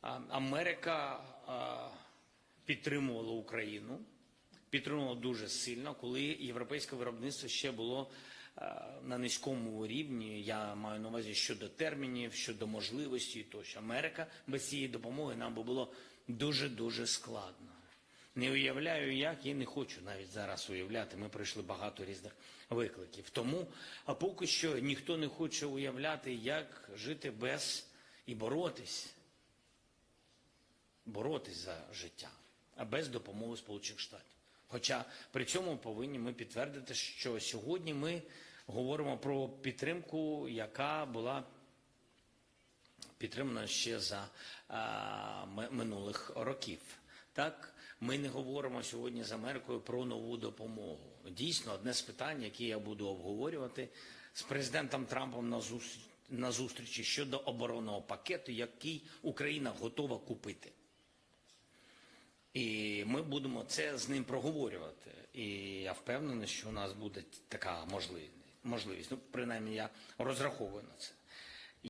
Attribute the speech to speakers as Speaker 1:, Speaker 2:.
Speaker 1: Америка підтримувала Україну, підтримувала дуже сильно, коли європейське виробництво ще було на низькому рівні. Я маю на увазі щодо термінів, щодо можливості тощо. Америка без цієї допомоги нам би було дуже дуже складно. Не уявляю, як і не хочу навіть зараз уявляти. Ми пройшли багато різних викликів. Тому а поки що ніхто не хоче уявляти, як жити без і боротись, боротись за життя, а без допомоги Сполучених Штатів. Хоча при цьому повинні ми підтвердити, що сьогодні ми говоримо про підтримку, яка була підтримана ще за а, ми- минулих років. Так, ми не говоримо сьогодні з Америкою про нову допомогу. Дійсно, одне з питань, які я буду обговорювати з президентом Трампом на зустрічі, на зустрічі щодо оборонного пакету, який Україна готова купити. І ми будемо це з ним проговорювати. І я впевнений, що у нас буде така можливість. Ну, принаймні, я розраховую на це.